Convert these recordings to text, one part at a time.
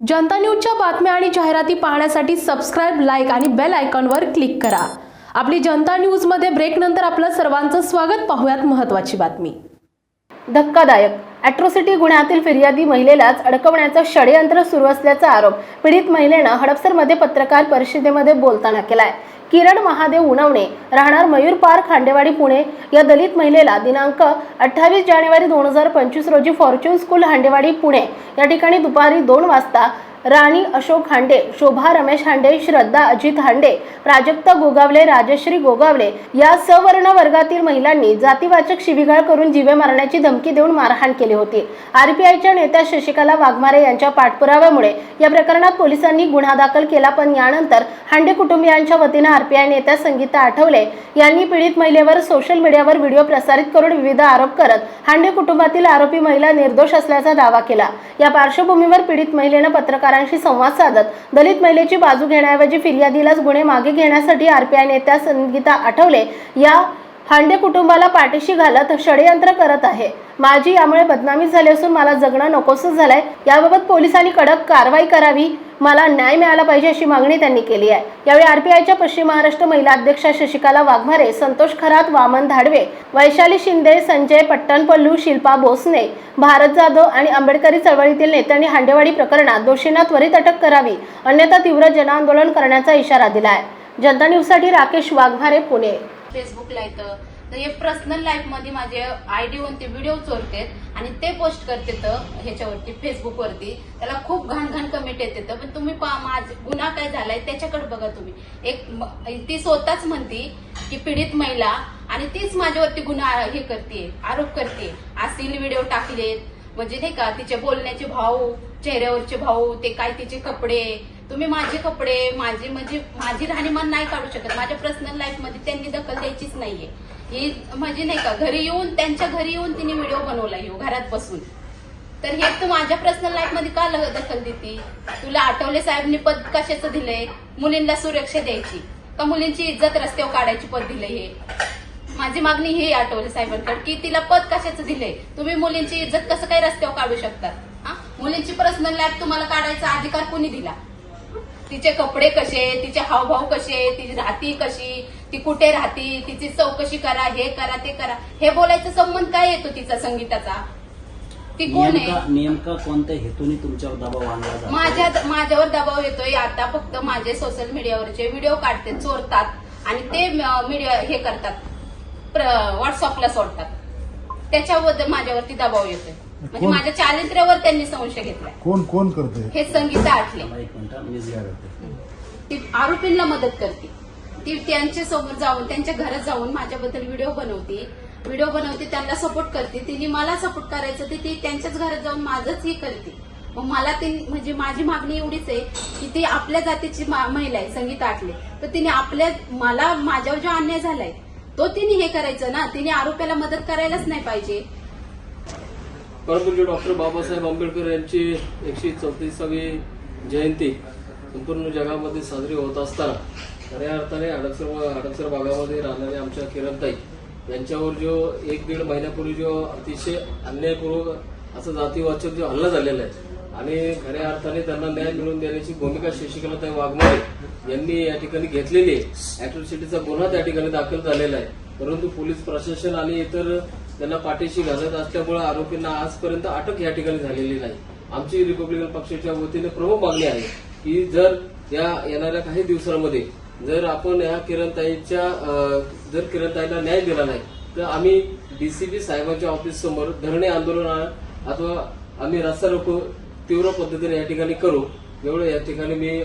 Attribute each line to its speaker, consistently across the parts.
Speaker 1: जनता न्यूजच्या बातम्या आणि जाहिराती पाहण्यासाठी सबस्क्राईब लाईक आणि बेल आयकॉनवर क्लिक करा. आपली जनता न्यूजमध्ये ब्रेकनंतर आपलं सर्वांचं स्वागत. पाहूयात महत्त्वाची बातमी. धक्कादायक. अॅट्रॉसिटी गुन्ह्यातील फिर्यादी महिलेलाच अडकवण्याचं षडयंत्र सुरू असल्याचा आरोप पीडित महिलेनं हडपसरमध्ये पत्रकार परिषदेमध्ये बोलताना केलाय. किरण महादेव उनवणे राहणार मयूर पार्क खांडेवाडी पुणे. या दलित महिलेला दिनांक अठ्ठावीस जानेवारी दोन हजार पंचवीस रोजी फॉर्च्यून स्कूल हांडेवाडी पुणे. या ठिकाणी दुपारी दोन वाजता राणी अशोक हांडे शोभा रमेश हांडे श्रद्धा अजित हांडे प्राजक्ता गोगावले राजश्री गोगावले या सवर्ण वर्गातील महिलांनी जातीवाचक शिबिगाळ करून जीवे मारण्याची धमकी देऊन मारहाण केली होती. आरपीआयच्या नेत्या शशिकला वाघमारे यांच्या पाठपुराव्यामुळे या प्रकरणात पोलिसांनी गुन्हा दाखल केला पण यानंतर हांडे कुटुंबियांच्या वतीनं आरपीआय नेत्या संगीता आठवले यांनी पीडित महिलेवर सोशल मीडियावर व्हिडिओ प्रसारित करून विविध आरोप करत हांडे कुटुंबातील आरोपी महिला निर्दोष असल्याचा दावा केला. या पार्श्वभूमीवर पीडित महिलेनं पत्रकार पत्रकारांशी संवाद साधत दलित महिलेची बाजू घेण्याऐवजी फिर्यादीलाच गुन्हे मागे घेण्यासाठी आरपीआय नेत्या संगीता आठवले या हांडे कुटुंबाला पाठीशी घालत षडयंत्र करत आहे. माझी यामुळे बदनामी झाली असून मला जगणं नकोसं झालंय. याबाबत पोलिसांनी कडक कारवाई करावी. मला न्याय मिळाला पाहिजे अशी मागणी त्यांनी केली आहे. यावेळी आरपीआयच्या पश्चिम महाराष्ट्र महिला अध्यक्षा शशिकला वाघमारे संतोष खरात वामन धाडवे वैशाली शिंदे संजय पट्टणपल्लू शिल्पा बोसने भारत जाधव आणि आंबेडकरी चळवळीतील नेत्यांनी हांडेवाडी प्रकरणात दोषींना त्वरित अटक करावी अन्यथा तीव्र जनआंदोलन करण्याचा इशारा दिला आहे जनता न्यूजसाठी राकेश वाघमारे पुणे.
Speaker 2: फेसबुकला येतं. तर हे पर्सनल लाईफमध्ये माझे आय डी ते व्हिडिओ चोरतेत आणि ते पोस्ट करतेत ह्याच्यावरती फेसबुकवरती त्याला खूप घाण घाण कमेंट येते पण तुम्ही पहा माझ गुन्हा काय झालाय त्याच्याकडे बघा तुम्ही. एक ती स्वतःच म्हणती की पीडित महिला आणि तीच माझ्यावरती गुन्हा हे करते आरोप करते असतील व्हिडिओ टाकलेत. म्हणजे नाही का तिचे बोलण्याचे भाव चेहऱ्यावरचे भाव ते काय तिचे कपडे तुम्ही माझे कपडे माझे म्हणजे माझी राहणीमान नाही काढू शकत. माझ्या पर्सनल लाईफमध्ये त्यांनी दखल द्यायचीच नाहीये. ही म्हणजे नाही का घरी येऊन त्यांच्या घरी येऊन तिने व्हिडिओ बनवला येऊ घरात बसून. तर हे तू माझ्या पर्सनल लाईफमध्ये का ल- दखल देते? तुला आठवले साहेबनी पद कशाचं दिलंय? मुलींना सुरक्षा द्यायची. का मुलींची इज्जत रस्त्यावर काढायची पद दिलंय हे? माझी मागणी ही आठवले साहेबांकडे की तिला पद कशाचं दिलंय? तुम्ही मुलींची इज्जत कसं काय रस्त्यावर काढू शकतात हा? मुलींची पर्सनल लाईफ तुम्हाला काढायचा अधिकार कोणी दिला? तिचे कपडे कसे तिचे हावभाव कसे तिची राहती कशी ती कुठे राहती तिची चौकशी करा हे करा ते करा. हे बोलायचा संबंध काय येतो तिचा संगीताचा? ती कोण आहे?
Speaker 3: नेमका कोणत्या हेतूनी तुमच्यावर दबाव आणला जातो?
Speaker 2: माझ्या माझ्यावर दबाव येतोय. आता फक्त माझे सोशल मीडियावरचे व्हिडिओ काढते चोरतात. आणि ते मीडिया हे करतात. व्हॉट्सअपला सोडतात. त्याच्याबद्दल माझ्यावरती दबाव येतोय. म्हणजे? माझ्या चारित्र्यावर त्यांनी संशय घेतलाय.
Speaker 4: कोण कोण करते
Speaker 2: हे संगीता आठले.
Speaker 3: मला एक मिनिट मी जी करते
Speaker 2: ती आरोपींना मदत करते. ती त्यांच्यासमोर जाऊन त्यांच्या घरात जाऊन माझ्याबद्दल व्हिडिओ बनवते. व्हिडिओ बनवते त्यांना सपोर्ट करते. तिने मला सपोर्ट करायचं ते ती त्यांच्याच घरात जाऊन माझंच हे करते. मग मला ती म्हणजे माझी मागणी एवढीच आहे की ती आपल्या जातीची मा- महिला आहे संगीता आटले तर तिने आपल्या मला माझ्यावर जो अन्याय झालाय तो तिने हे करायचं ना? तिने आरोपीला मदत करायलाच नाही पाहिजे.
Speaker 5: परमपूज्य डॉक्टर बाबासाहेब आंबेडकर यांची एकशे चौतीसावी जयंती संपूर्ण जगामध्ये साजरी होत असताना खऱ्या अर्थाने हडपसर हडकसर भागामध्ये राहणारे आमच्या किरणताई यांच्यावर जो एक दीड महिन्यापूर्वी जो अतिशय अन्यायपूर्वक असं जातीवाचक जो हल्ला झालेला आहे आणि खऱ्या अर्थाने त्यांना न्याय मिळवून देण्याची भूमिका शशिकलाताई वाघमारे यांनी या ठिकाणी घेतलेली आहे. अॅट्रॉसिटीचा गुन्हा त्या ठिकाणी दाखल झालेला आहे. परंतु पोलीस प्रशासन आणि इतर त्यांना पाठीशी घालत असल्यामुळे आरोपींना आजपर्यंत अटक या ठिकाणी झालेली नाही. आमची रिपब्लिकन पक्षाच्या वतीने प्रमुख मागणी आहे की जर या येणाऱ्या काही दिवसांमध्ये जर आपण या किरणताईच्या जर किरणताईला न्याय दिला नाही तर आम्ही डीसीपी साहेबांच्या ऑफिस समोर धरणे आंदोलन अथवा आम्ही रस्ता रोको तीव्र पद्धतीने या ठिकाणी करू. एवढं या ठिकाणी मी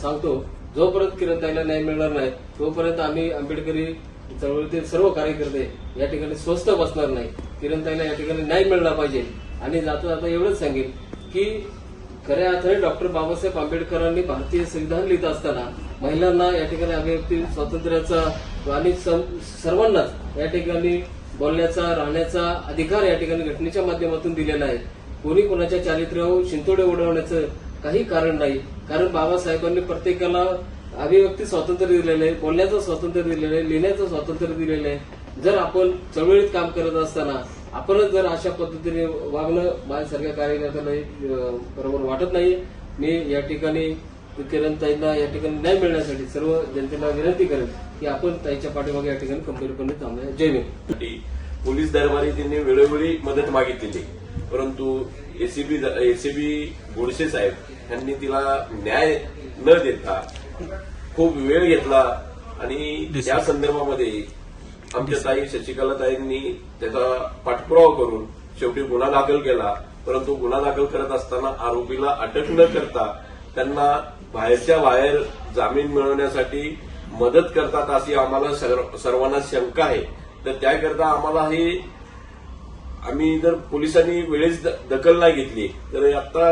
Speaker 5: सांगतो. जोपर्यंत किरणताईला न्याय मिळणार नाही तोपर्यंत आम्ही आंबेडकरी चळवळीतील सर्व कार्यकर्ते या ठिकाणी स्वस्त बसणार नाही किरणताईला या ठिकाणी न्याय मिळला पाहिजे. आणि जाता जाता एवढंच सांगेन की खऱ्या अर्थाने डॉक्टर बाबासाहेब आंबेडकरांनी भारतीय संविधान लिहित असताना महिलांना या ठिकाणी अभिव्यक्ती स्वातंत्र्याचा आणि सं- सर्वांनाच या ठिकाणी बोलण्याचा राहण्याचा अधिकार या ठिकाणी घटनेच्या माध्यमातून दिलेला आहे. कोणी कोणाच्या चारित्र्यावर शिंतोडे उडवण्याचं काही कारण नाही. कारण बाबासाहेबांनी प्रत्येकाला अभिव्यक्ती स्वातंत्र्य दिलेलं आहे बोलण्याचं स्वातंत्र्य दिलेलं आहे लिहिण्याचं स्वातंत्र्य दिलेलं आहे. जर आपण चळवळीत काम करत असताना आपणच जर अशा पद्धतीने वागणं माझ्यासारख्या कार्यकर्त्याला बरोबर वाटत नाही मी या ठिकाणी किरण ताईंना या ठिकाणी न्याय मिळण्यासाठी सर्व जनतेला विनंती करेन की आपण ताईच्या पाठीमागे या ठिकाणी कंपनीपणे थांबूया. जय भीम.
Speaker 4: पोलीस दरबारी त्यांनी वेळोवेळी मदत मागितलेली. परंतु एसीबी एसीबी गोडसे साहेब यांनी तिला न्याय न देता खूप वेळ घेतला आणि त्या संदर्भामध्ये आमच्या ताई शशिकला ताईंनी त्याचा पाठपुरावा करून शेवटी गुन्हा दाखल केला. परंतु गुन्हा दाखल करत असताना आरोपीला अटक न करता त्यांना बाहेरच्या बाहेर जामीन मिळवण्यासाठी मदत करतात अशी आम्हाला सर्व- सर्वांना शंका आहे. तर त्याकरता आम्हाला हे आम्ही जर पोलिसांनी वेळेस द- दखल नाही घेतली तर आता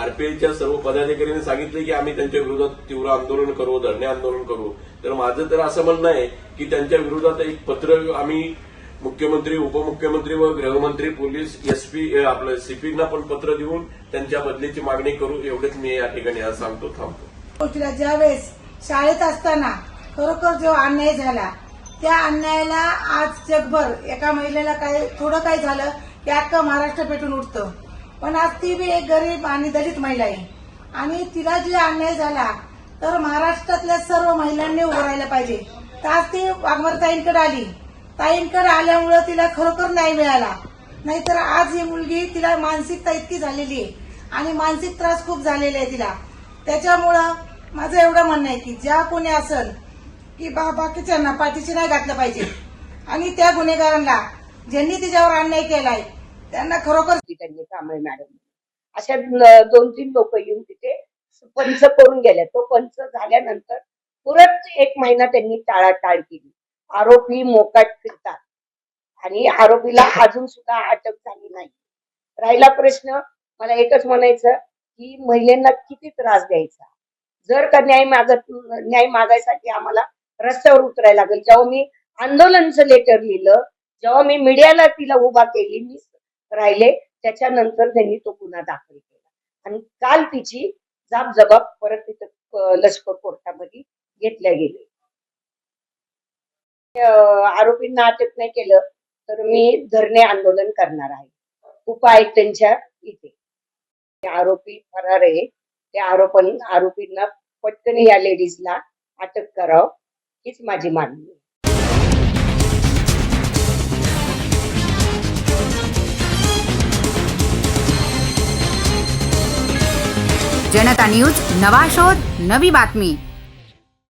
Speaker 4: आरपीआयच्या सर्व पदाधिकाऱ्यांनी सांगितले की आम्ही त्यांच्या विरोधात तीव्र आंदोलन करू धरणे आंदोलन करू. तर माझं तर असं म्हणणं आहे की त्यांच्या विरोधात एक पत्र आम्ही मुख्यमंत्री उपमुख्यमंत्री व गृहमंत्री पोलीस एसपी आपलं सीपीना पण पत्र देऊन त्यांच्या बदलीची मागणी करू एवढेच मी या ठिकाणी आज सांगतो थांबतो.
Speaker 6: ज्यावेळेस शाळेत असताना खरोखर जो अन्याय झाला त्या अन्यायाला आज जगभर एका महिलेला काय थोडं काय झालं की अख्खं महाराष्ट्र पेटून उठतं. पण आज ती बी एक गरीब आणि दलित महिला आहे. आणि तिला जे अन्याय झाला तर महाराष्ट्रातल्या सर्व महिलांनी उभं राहायला पाहिजे. तर आज ती वाघमर ताईंकडे आली. ताईंकडे आल्यामुळं तिला खरोखर न्याय मिळाला. नाहीतर आज ही मुलगी तिला मानसिकता इतकी झालेली आहे. आणि मानसिक त्रास खूप झालेला आहे तिला. त्याच्यामुळं माझं एवढं म्हणणं आहे की ज्या कोणी असेल की बा बाकीच्यांना पाठीशी नाही घातलं पाहिजे. आणि त्या गुन्हेगारांना ज्यांनी तिच्यावर अन्याय केलाय त्यांना खरोखर
Speaker 7: त्यांनी कांबळे मॅडम. अशा दोन तीन लोक येऊन तिथे पंच करून गेले तो पंच झाल्यानंतर परत एक महिना त्यांनी टाळाटाळ केली. आरोपी मोकाट फिरतात. आणि आरोपीला अजून सुद्धा अटक झाली नाही. राहिला प्रश्न मला एकच म्हणायचं की महिलांना किती त्रास द्यायचा? जर का न्याय मागत न्याय मागायसाठी आम्हाला रस्त्यावर उतरायला लागेल. जेव्हा मी आंदोलनचं लेटर लिहिलं जेव्हा मी मीडियाला तिला उभा केली मी राहिले त्याच्यानंतर त्यांनी तो गुन्हा दाखल केला. आणि काल तिची जाब जबाब परत तिथं लष्कर कोर्टामध्ये घेतल्या गेले आरोपींना अटक नाही केलं तर मी धरणे आंदोलन करणार आहे. उपाय त्यांच्या इथे. आरोपी फरार आहे. त्या आरोपण आरोपींना पटकन या लेडीजला अटक करावं. हीच माझी मागणी
Speaker 8: जनता न्यूज नवा शोध नवी बातमी.